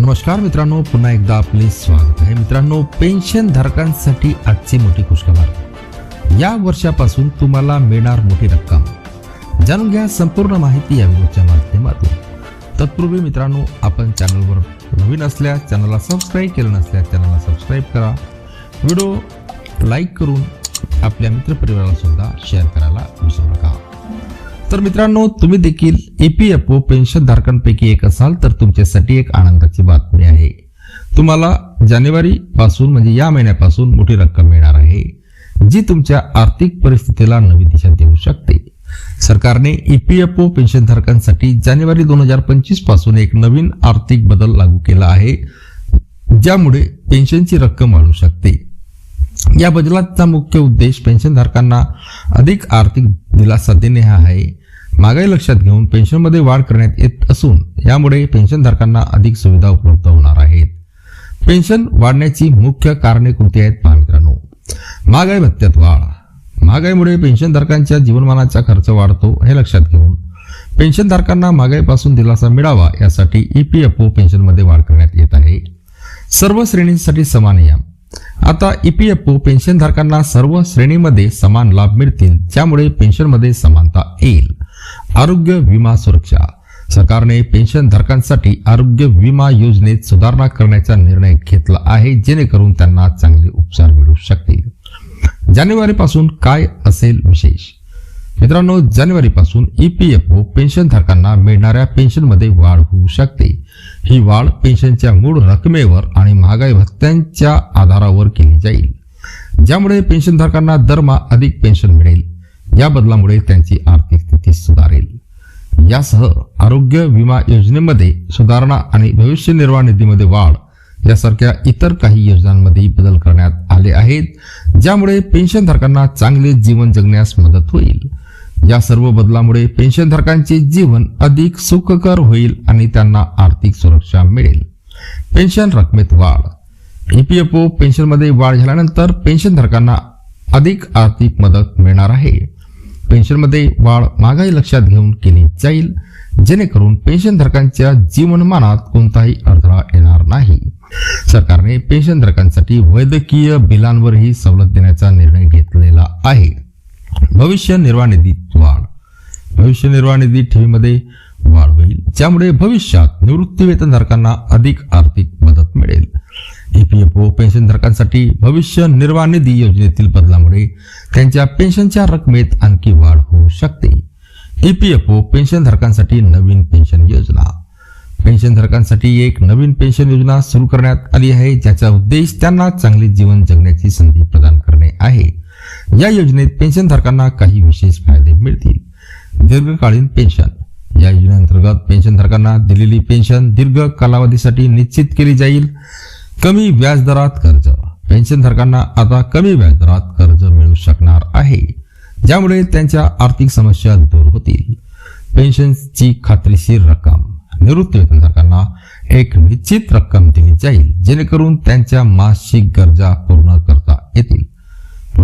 नमस्कार मित्रांनो पुन्हा एकदा आपले स्वागत आहे. मित्रांनो पेन्शन धारकांसाठी आजची मोठी खुशखबर. या वर्षापासून तुम्हाला मिळणार मोठी रक्कम. जाणून घ्या संपूर्ण माहिती या व्हिडिओच्या माध्यमातून. तत्पूर्वी मित्रांनो आपण चॅनलवर नवीन असल्यास चॅनलला सबस्क्राईब केलं नसल्यास चॅनलला सबस्क्राईब करा. व्हिडिओ लाईक करून आपल्या मित्रपरिवाराला सुद्धा शेअर करायला विसरू नका. तर मित्रांनो तुम्ही देखील ईपीएफओ पेन्शन धारकांपैकी एक असाल तर तुमच्यासाठी एक आनंदाची बातमी आहे. तुम्हाला जानेवारी पासून म्हणजे या महिन्यापासून मोठी रक्कम मिळणार आहे जी तुमच्या आर्थिक परिस्थितीला नवी दिशा देऊ शकते. सरकारने ईपीएफओ पेन्शन धारकांसाठी जानेवारी दोन हजार पंचवीसपासून एक नवीन आर्थिक बदल लागू केला आहे ज्यामुळे पेन्शनची रक्कम वाढू शकते. या बदलाचा मुख्य उद्देश पेन्शनधारकांना अधिक आर्थिक दिलासा देणे हा आहे. महागाई लक्षात घेऊन पेन्शनमध्ये वाढ करण्यात येत असून यामुळे पेन्शनधारकांना अधिक सुविधा उपलब्ध होणार आहेत. पेन्शन वाढण्याची मुख्य कारणे कोणती आहेत पहा मित्रांनो महागाई भत्त्यात वाढ. महागाईमुळे पेन्शनधारकांच्या जीवनमानाचा खर्च वाढतो हे लक्षात घेऊन पेन्शनधारकांना महागाईपासून दिलासा मिळावा यासाठी ई पी एफ ओ पेन्शनमध्ये वाढ करण्यात येत आहे. सर्व श्रेणींसाठी समान नियम. आता ईपीएफओ पेन्शनधारकांना सर्व श्रेणीमध्ये समान लाभ मिळतील त्यामुळे पेन्शनमध्ये समानता येईल. आरोग्य विमा सुरक्षा. सरकारने पेन्शनधारकांसाठी आरोग्य विमा योजनेत सुधारणा करण्याचा निर्णय घेतला आहे जेणेकरून त्यांना चांगले उपचार मिळू शकतील. जानेवारीपासून काय असेल विशेष? मित्रांनो जानेवारीपासून ईपीएफओ पेन्शनधारकांना मिळणाऱ्या पेन्शनमध्ये वाढ होऊ शकते. ही वाढ पेन्शनच्या मूळ रकमेवर आणि महागाई भत्त्यांच्या आधारावर केली जाईल. ज्यामुळे पेन्शनधारकांना दरमहा अधिक पेन्शन मिळेल. या बदलामुळे त्यांची आर्थिक स्थिती सुधारेल. यासह आरोग्य विमा योजनेमध्ये सुधारणा आणि भविष्य निर्वाह निधीमध्ये वाढ यासारख्या इतर काही योजनांमध्ये बदल करण्यात आले आहेत ज्यामुळे पेन्शनधारकांना चांगले जीवन जगण्यास मदत होईल. या सर्व बदलामुळे पेन्शनधारकांचे जीवन अधिक सुखकर होईल आणि त्यांना आर्थिक सुरक्षा मिळेल. पेन्शन रकमेत वाढ. ईपीएफओ पेन्शनमध्ये वाढ झाल्यानंतर पेन्शनधारकांना अधिक आर्थिक मदत मिळणार आहे. पेन्शनमध्ये वाढ महागाई लक्षात घेऊन केली जाईल. जेणेकरून पेन्शनधारकांच्या जीवनमानात कोणताही अडथळा येणार नाही. सरकारने पेन्शनधारकांसाठी वैद्यकीय बिलांवरही सवलत देण्याचा निर्णय घेतलेला आहे. भविष्य निर्वाह निधीत वाढ. भविष्य निर्वाह निधी ठेवीमध्ये वाढ होईल. ज्यामुळे भविष्यात निवृत्ती वेतनधारकांना अधिक आर्थिक मदत मिळेल. ईपीएफओ पेन्शनधारकांसाठी भविष्य निर्वाह निधी योजनेतील बदलामुळे त्यांच्या पेन्शनच्या रकमेत आणखी वाढ होऊ शकते. ईपीएफओ पेन्शनधारकांसाठी नवीन पेन्शन योजना. पेन्शनधारकांसाठी एक नवीन पेन्शन योजना सुरू करण्यात आली आहे ज्याचा उद्देश त्यांना चांगले जीवन जगण्याची संधी प्रदान करणे आहे. या योजनेत पेन्शनधारकांना काही विशेष फायदे मिळतील. दीर्घकालीन पेन्शन. या योजनेअंतर्गत पेन्शनधारकांना दिलेली पेन्शन दीर्घ कालावधीसाठी निश्चित केली जाईल. कमी व्याजदरात कर्ज. पेन्शनधारकांना आता कमी व्याजदरात कर्ज मिळू शकणार आहे. ज्यामुळे त्यांच्या आर्थिक समस्या दूर होतील. पेन्शनची खात्रीशीर रक्कम. निवृत्ती वेतनधारकांना एक निश्चित रक्कम दिली जाईल जेणेकरून त्यांच्या मासिक गरजा पूर्ण करता येतील.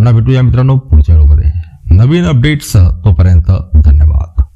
पुन्हा भेटूया मित्रांनो पुढच्या व्हिडिओमध्ये. नवीन अपडेट्ससह तोपर्यंत धन्यवाद.